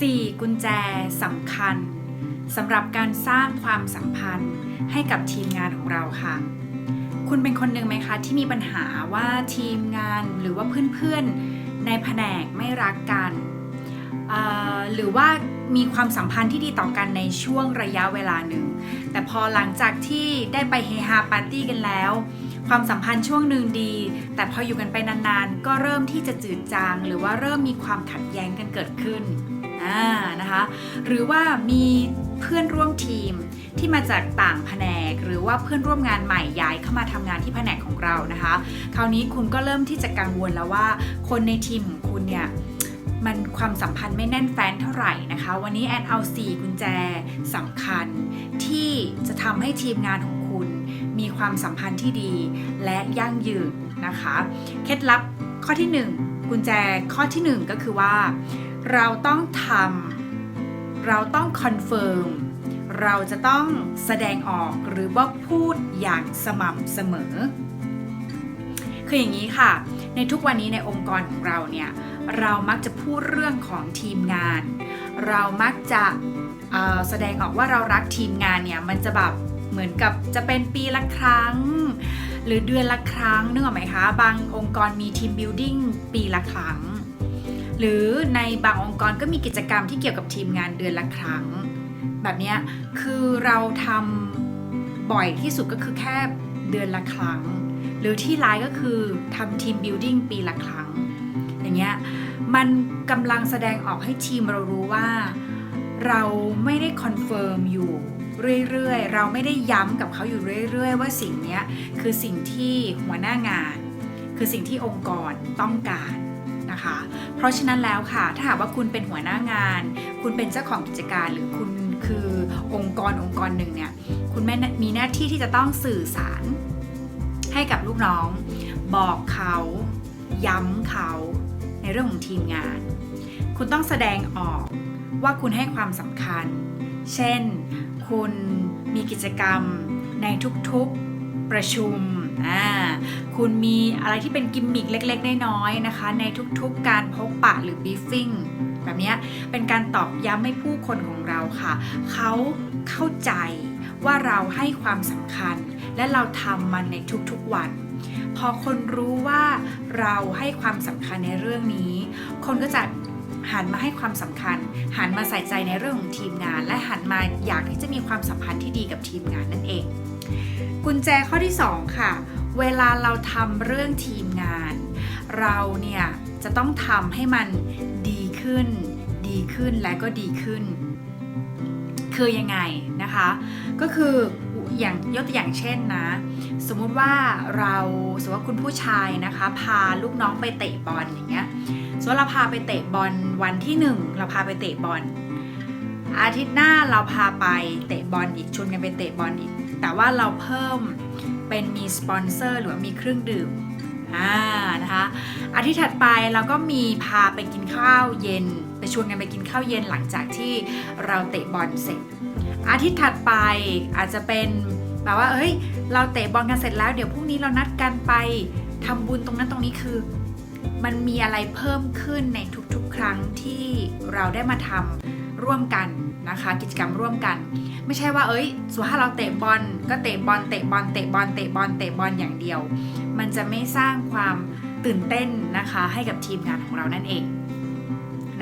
4 กุญแจสำคัญสำหรับการสร้างความสัมพันธ์ให้กับทีมงานของเราค่ะ คุณเป็นคนหนึ่งไหมคะ ที่มีปัญหาว่าทีมงานหรือว่าเพื่อนๆ ในแผนกไม่รักกัน หรือว่ามีความสัมพันธ์ที่ดีต่อกันในช่วงระยะเวลาหนึ่ง แต่พอหลังจากที่ได้ไปเฮฮาปาร์ตี้กันแล้ว ความสัมพันธ์ช่วงหนึ่งดี แต่พออยู่กันไปนานๆ ก็เริ่มที่จะจืดจาง หรือว่าเริ่มมีความขัดแย้งกันเกิดขึ้น อ่านะคะหรือว่ามีเพื่อนร่วมทีมที่มาจากต่างแผนก หรือว่าเพื่อนร่วมงานใหม่ย้ายเข้ามาทำงานที่แผนกของเรานะคะ คราวนี้คุณก็เริ่มที่จะกังวลแล้วว่า คนในทีมของคุณเนี่ยมันความสัมพันธ์ไม่แน่นแฟ้นเท่าไหร่นะคะ วันนี้แอนเอา4กุญแจสำคัญ ที่จะทำให้ทีมงานของคุณ มีความสัมพันธ์ที่ดีและยั่งยืนนะคะ เคล็ดลับข้อที่ 1 กุญแจข้อที่ 1 ก็คือว่า เราต้องทำเราต้องคอนเฟิร์มเราจะต้องแสดงออกหรือว่าพูดอย่างสม่ำเสมอ คืออย่างนี้ค่ะ ในทุกวันนี้ในองค์กรของเราเนี่ย เรามักจะพูดเรื่องของทีมงาน เรามักจะแสดงออกว่าเรารักทีมงานเนี่ย มันจะแบบเหมือนกับจะเป็นปีละครั้ง หรือเดือนละครั้งนึกออกไหมคะ บางองค์กรมีทีมบิวดิ้งปีละครั้ง หรือในบางองค์กรก็มีกิจกรรมที่เกี่ยวกับทีมงานเดือนละครั้ง แบบนี้คือเราทำบ่อยที่สุดก็คือแค่เดือนละครั้ง หรือที่ไลน์ก็คือทำทีมบิวดิ้งปีละครั้ง อย่างเงี้ยมันกำลังแสดงออกให้ทีมเรารู้ว่า เราไม่ได้คอนเฟิร์มอยู่ เรื่อยๆ เราไม่ได้ย้ำกับเขาอยู่เรื่อย ๆ ว่าสิ่งนี้คือสิ่งที่หัวหน้างาน คือสิ่งที่องค์กรต้องการนะคะ เพราะฉะนั้นแล้วค่ะ ถ้าหากว่าคุณเป็นหัวหน้างาน คุณเป็นเจ้าของกิจการหรือคุณคือองค์กรองค์กรหนึ่งเนี่ยคุณแม่มีหน้าที่ที่จะต้องสื่อสารให้กับลูกน้อง บอกเขาย้ำเขาในเรื่องของทีมงาน คุณต้องแสดงออกว่าคุณให้ความสำคัญ เช่น คุณมีกิจกรรมในทุกๆประชุม คุณมีอะไรที่เป็นกิมมิคเล็กๆ น้อยๆนะคะ ในทุกๆการพบปะหรือบีฟฟิ้งแบบนี้เป็นการตอกย้ำให้ผู้คนของเราค่ะ เขาเข้าใจว่าเราให้ความสำคัญ และเราทำมันในทุกๆวัน พอคนรู้ว่าเราให้ความสำคัญในเรื่องนี้ คนก็จะ หันมาให้ความสำคัญ หันมาใส่ใจในเรื่องของทีมงาน และหันมาอยากที่จะมีความสัมพันธ์ที่ดีกับทีมงานนั่นเอง กุญแจข้อที่ 2 ค่ะ เวลาเราทำเรื่องทีมงาน เราเนี่ยจะต้องทำให้มันดีขึ้น ดีขึ้นและก็ดีขึ้น คือยังไงนะคะ ก็คืออย่างยกตัวอย่างเช่นนะ สมมุติว่าเราสมมติว่าคุณผู้ชายนะคะ พาลูกน้องไปเตะบอลอย่างเงี้ย สมมติเราพาไปเตะบอลวันที่หนึ่งเราพาไปเตะบอล อาทิตย์หน้าเราพาไปเตะบอลอีกชวนกันไปเตะบอลอีก แต่ว่าเราเพิ่มเป็นมีสปอนเซอร์หรือว่ามีเครื่องดื่มอ่านะคะอาทิตย์ถัดไปเราก็มีพาไปกินข้าวเย็น ไปชวนกันไปกินข้าวเย็นหลังจากที่เราเตะบอลเสร็จ อาทิตย์ถัดไปอาจจะเป็นแบบว่าเฮ้ย เราเตะบอลกันเสร็จแล้วเดี๋ยวพรุ่งนี้เรานัดกันไปทำบุญตรงนั้นตรงนี้คือ มันมีอะไรเพิ่มขึ้นในทุกๆ ครั้งที่เราได้มาทำร่วมกันนะคะ กิจกรรมร่วมกัน ไม่ใช่ว่าเอ้ยสมมติถ้าเราเตะบอลก็เตะบอลเตะบอลเตะบอลเตะบอลเตะบอลอย่างเดียว มันจะไม่สร้างความตื่นเต้นนะคะให้กับทีมงานของเรานั่นเอง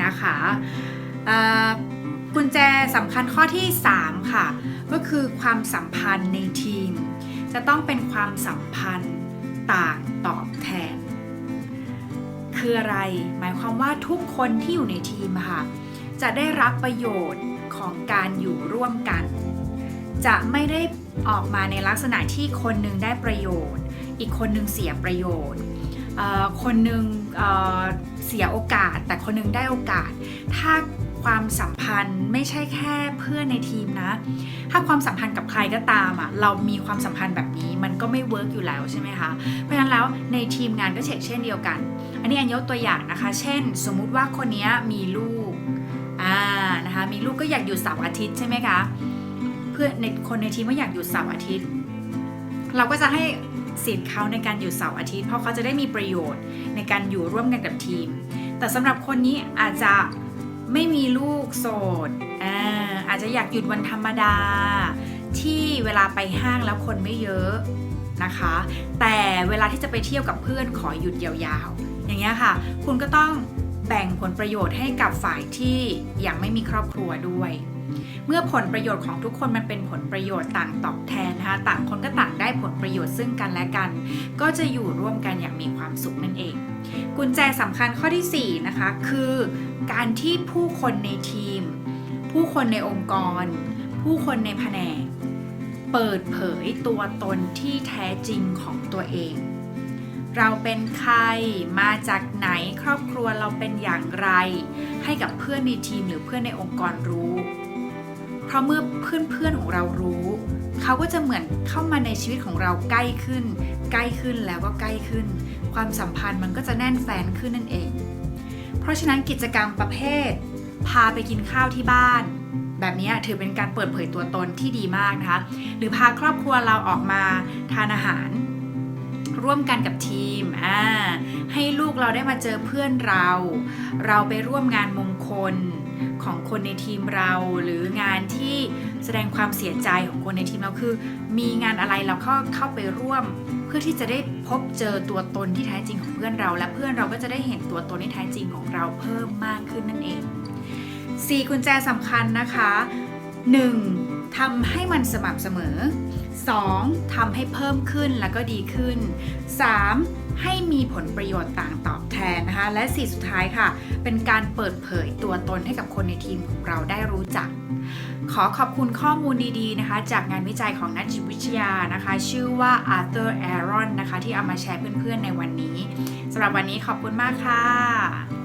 นะคะกุญแจสำคัญข้อที่ 3 ค่ะ ก็คือความสัมพันธ์ในทีม จะต้องเป็นความสัมพันธ์ต่างตอบ คืออะไร หมายความว่าทุกคนที่อยู่ในทีมค่ะ จะได้รับประโยชน์ของการอยู่ร่วมกัน จะไม่ได้ออกมาในลักษณะที่คนหนึ่งได้ประโยชน์ อีกคนหนึ่งเสียประโยชน์คนหนึ่งเเสียโอกาส แต่คนหนึ่งได้โอกาส ถ้าความสัมพันธ์ไม่ใช่แค่เพื่อนในทีมนะ ถ้าความสัมพันธ์กับใครก็ตามอะเรามีความสัมพันธ์แบบนี้มันก็ไม่เวิร์กอยู่แล้วใช่ไหมคะ เพราะฉะนั้นแล้วในทีมงานก็เช่นเดียวกัน อันนี้อันยกตัวอย่างนะคะ เช่น สมมุติว่าคนนี้มีลูกอ่านะคะมีลูกก็อยากอยู่เสาร์อาทิตย์ใช่ไหมคะเพื่อนในคนในทีมก็อยากอยู่เสาร์อาทิตย์ เราก็จะให้สิทธิ์เขาในการอยู่เสาร์อาทิตย์ เพราะเขาจะได้มีประโยชน์ในการอยู่ร่วมกันกับทีม แต่สำหรับคนนี้อาจจะไม่มีลูกโสดอาอาจจะอยากหยุดวันธรรมดา ที่เวลาไปห้างแล้วคนไม่เยอะนะคะ แต่เวลาที่จะไปเที่ยวกับเพื่อนขอหยุดยาวๆ อย่างเงี้ยค่ะ คุณก็ต้องแบ่งผลประโยชน์ให้กับฝ่ายที่ยังไม่มีครอบครัวด้วย เมื่อผลประโยชน์ของทุกคนมันเป็นผลประโยชน์ต่างตอบแทนนะคะต่างคนก็ต่างได้ผลประโยชน์ซึ่งกันและกัน ก็จะอยู่ร่วมกันอย่างมีความสุขนั่นเอง กุญแจสำคัญข้อที่4นะคะคือการที่ผู้คนในทีม ผู้คนในองค์กร ผู้คนในแผนก เปิดเผยตัวตนที่แท้จริงของตัวเอง เราเป็นใครมาจากไหนครอบครัวเราเป็นอย่างไร ให้กับเพื่อนในทีมหรือเพื่อนในองค์กรรู้ เพราะเมื่อเพื่อนๆของเรารู้ เขาก็จะเหมือนเข้ามาในชีวิตของเราใกล้ขึ้น ใกล้ขึ้นแล้วก็ใกล้ขึ้น ความสัมพันธ์มันก็จะแน่นแฟนขึ้นนั่นเอง เพราะฉะนั้นกิจกรรมประเภท พาไปกินข้าวที่บ้านแบบนี้ถือเป็นการเปิดเผยตัวตนที่ดีมากนะคะ หรือพาครอบครัวเราออกมาทานอาหาร ร่วมกันกับทีมอ่าให้ลูกเราได้มาเจอเพื่อนเรา เราไปร่วมงานมงคลของคนในทีมเราหรืองานที่แสดงความเสียใจของคนในทีมเราคือ มีงานอะไรเราเข้าเข้าไปร่วม เพื่อที่จะได้พบเจอตัวตนที่แท้จริงของเพื่อนเรา และเพื่อนเราก็จะได้เห็นตัวตนที่แท้จริงของเราเพิ่มมากขึ้นนั่นเอง 4 กุญแจสำคัญนะคะ 1. ทำให้มันสม่ำเสมอ 2. ทำให้เพิ่มขึ้นแล้วก็ดีขึ้น 3. ให้มีผลประโยชน์ต่างตอบแทนนะคะ และ 4 สุดท้ายค่ะ เป็นการเปิดเผยตัวตนให้กับคนในทีมของเราได้รู้จัก ขอขอบคุณข้อมูลดีๆนะคะ จากงานวิจัยของนักจิตวิทยานะคะ ชื่อว่า Arthur Aaron นะคะ ที่เอามาแชร์เพื่อนๆในวันนี้สำหรับวันนี้ขอบคุณมากค่ะ